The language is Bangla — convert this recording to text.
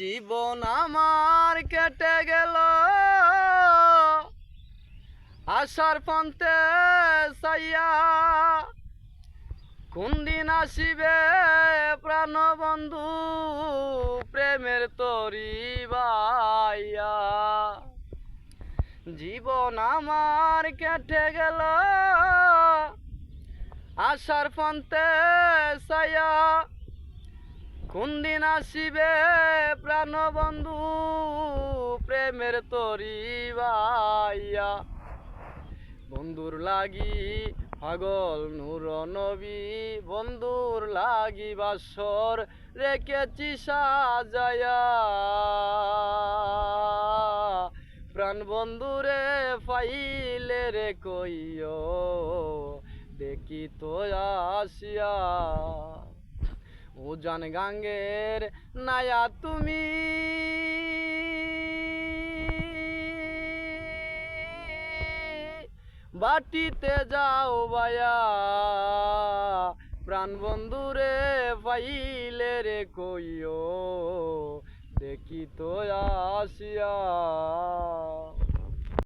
জীবন আমার কেটে গেল। আশার পন্থে সাইয়া কোন দিন আসিবে প্রাণ বন্ধু প্রেমের তরি বাইয়া জীবন আমার কেটে গেল। আশার পন্থে সাইয়া কোন দিন আসিবে প্রাণ বন্ধু প্রেমের তরি বাইয়া বন্ধুর লাগি পাগল নূর নবী, বন্ধুর লাগি বাসর রেখেছি সাজায়া। প্রাণ বন্ধুরে পাইলে রে কইও, দেখি তো আসিয়া। উজান গাঙ্গের নায়া তুমি। বাটিতে যাও বায়া প্রাণ বন্ধুরে পাইলে রে কইও, দেখি তো আসিয়া